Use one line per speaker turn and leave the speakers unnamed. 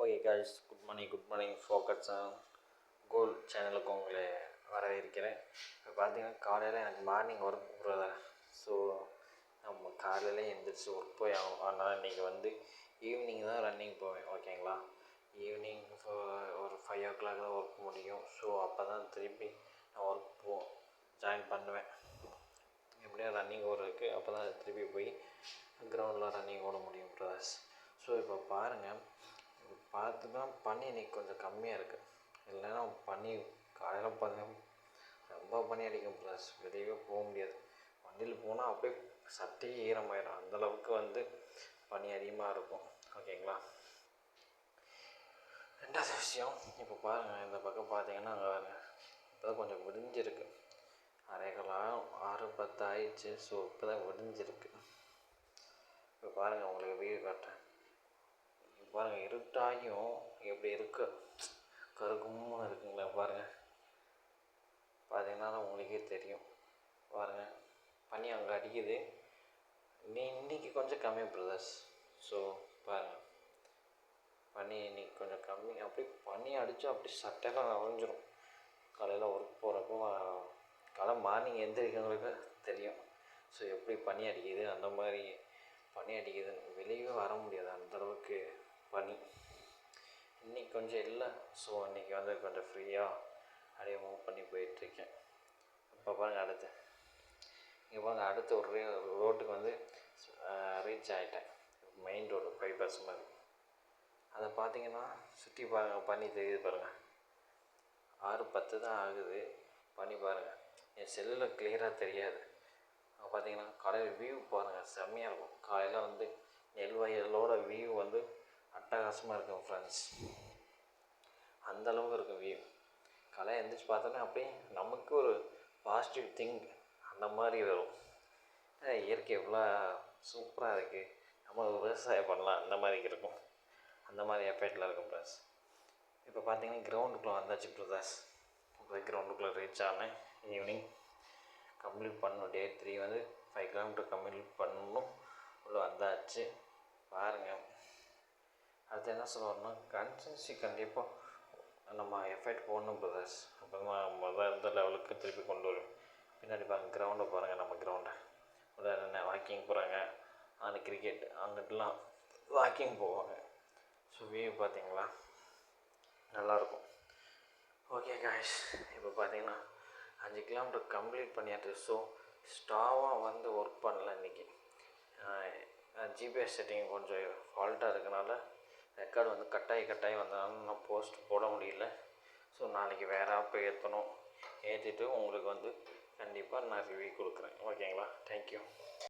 Okay guys good morning good morning focus goal சேனலுக்கு உங்களை வரவேற்கிறேன். இப்போ பார்த்தீங்கன்னா காலையில் எனக்கு மார்னிங் ஒர்க் போகிறதா ஸோ நம்ம காலையில் எழுந்திரிச்சு ஒர்க் போய் ஆகும் அதனால் இன்றைக்கி வந்து ஈவினிங் தான் ரன்னிங் போவேன். ஓகேங்களா ஈவினிங் ஒரு ஃபைவ் ஓ கிளாக் தான் ஒர்க் முடியும். ஸோ அப்போ தான் திருப்பி நான் ஒர்க் போ ஜாயின் பண்ணுவேன். எப்படியும் ரன்னிங் ஓடுறதுக்கு அப்போ தான் திருப்பி போய் கிரவுண்டில் ரன்னிங் ஓட முடியும் ப்ரதர்ஸ் ஸோ இப்போ பாருங்கள் பார்த்து தான் பனி இன்னைக்கு கொஞ்சம் கம்மியாக இருக்குது இல்லைன்னா பனி காலையில் பார்த்தீங்கன்னா ரொம்ப பனி அடிக்கும் ப்ளஸ் வெளியவே போக முடியாது. வண்டியில் போனால் அப்படியே சட்டையே ஈரமாயிடும் அந்தளவுக்கு வந்து பனி அதிகமாக இருக்கும். ஓகேங்களா? ரெண்டாவது விஷயம் இப்போ பாருங்கள் இந்த பக்கம் பார்த்தீங்கன்னா அங்கே இப்போ கொஞ்சம் விடிஞ்சிருக்கு. அரைகளாம் ஆறு பத்து ஆயிடுச்சு. ஸோ இப்போ தான் விடிஞ்சிருக்கு. இப்போ பாருங்கள் உங்களுக்கு வீடு காட்டுறேன். பாருங்கள் இருட்டாகியும் எப்படி இருக்கு? கருகும்னு இருக்குங்களா பாருங்கள் பார்த்தீங்கன்னா உங்களுக்கே தெரியும். பாருங்கள் பனி அங்கே அடிக்குது. நீ இன்னைக்கு கொஞ்சம் கம்மி பிரதர்ஸ் ஸோ பாருங்கள் பனி இன்னைக்கு கொஞ்சம் கம்மி. அப்படி பனி அடித்தா அப்படி சட்டையெல்லாம் நனைஞ்சிரும் காலையில் ஒர்க் போகிறப்போ காலை மார்னிங் எந்திரிக்கிறவங்களுக்கு தெரியும். ஸோ எப்படி பனி அடிக்குது? அந்த மாதிரி பனி அடிக்குதுன்னு. வெளியவே வர முடியாது அந்தளவுக்கு கொஞ்சம் இல்லை. ஸோ இன்றைக்கி வந்து கொஞ்சம் ஃப்ரீயாக அப்படியே மூவ் பண்ணி போயிட்டுருக்கேன். இப்போ பாருங்கள் அடுத்து. இங்கே பாருங்கள் அடுத்து ஒரு ரே ரோட்டுக்கு வந்து ரீச் ஆகிட்டேன் மெயின் ரோடு பைபாஸ் மாதிரி. அதை பார்த்தீங்கன்னா சுற்றி பாருங்கள் பண்ணி தெரியுது பாருங்கள் ஆறு பத்து தான் ஆகுது. பண்ணி பாருங்கள் என் செல்லில் கிளியராக தெரியாது. பார்த்தீங்கன்னா காலையில் வியூ பாருங்கள் செம்மையாக இருக்கும். காலையில் வந்து நெல் வயலோட வியூ வந்து அட்டகாசமாக இருக்கும் ஃப்ரெண்ட்ஸ் அந்தளவுக்கு இருக்கும் வியூ கலை எழுந்திரிச்சு பார்த்தோன்னே அப்படியே நமக்கு ஒரு பாசிட்டிவ் திங்க் அந்த மாதிரி வரும். இயற்கை எவ்வளோ சூப்பராக இருக்குது நம்ம விவசாயம் பண்ணலாம். அந்த மாதிரி இருக்கும். அந்த மாதிரி எஃபெக்டில் இருக்கும் ப்ளஸ் இப்போ பார்த்தீங்கன்னா கிரவுண்டுக்குள்ளே வந்தாச்சு பிரதர்ஸ் இப்போ கிரவுண்டுக்குள்ளே ரீச் ஆனேன் ஈவினிங் கம்ப்ளீட் பண்ணணும் டே த்ரீ வந்து ஃபைவ் கிலோமீட்டர் கம்ப்ளீட் பண்ணணும் உள்ளே வந்தாச்சு. பாருங்கள் அடுத்து என்ன சொல்லுவாருன்னா கன்சன்சி கண்டிப்பாக நம்ம எஃபெக்ட் போடணும் பிரதர்ஸ் அப்போ தான் மொதல் இருந்த லெவலுக்கு திருப்பி கொண்டு வரும். பின்னாடி பாருங்கள் கிரவுண்டை பாருங்கள் நம்ம கிரவுண்டை உடனே என்ன வாக்கிங் போகிறாங்க அந்த கிரிக்கெட் அங்கிட்டலாம் வாக்கிங் போவாங்க. ஸோ வியூ பார்த்தீங்களா? நல்லாயிருக்கும். ஓகே காய்ஸ் இப்போ பார்த்தீங்கன்னா அஞ்சு கிலோமீட்டர் கம்ப்ளீட் பண்ணியாச்சு. ஸோ ஸ்டாவாக வந்து ஒர்க் பண்ணல இன்றைக்கி ஜிபிஎஸ் செட்டிங் கொஞ்சம் ஃபால்ட்டாக இருக்கனால ரெக்கார்டு வந்து கட்டாயி கட்டாயி வந்ததுனால நான் போஸ்ட் போட முடியல. ஸோ நாளைக்கு வேறு ஆப் ஏற்றணும் ஏற்றிட்டு உங்களுக்கு வந்து கண்டிப்பாக நான் ரிவ்யூ கொடுக்குறேன். ஓகேங்களா? தேங்க்யூ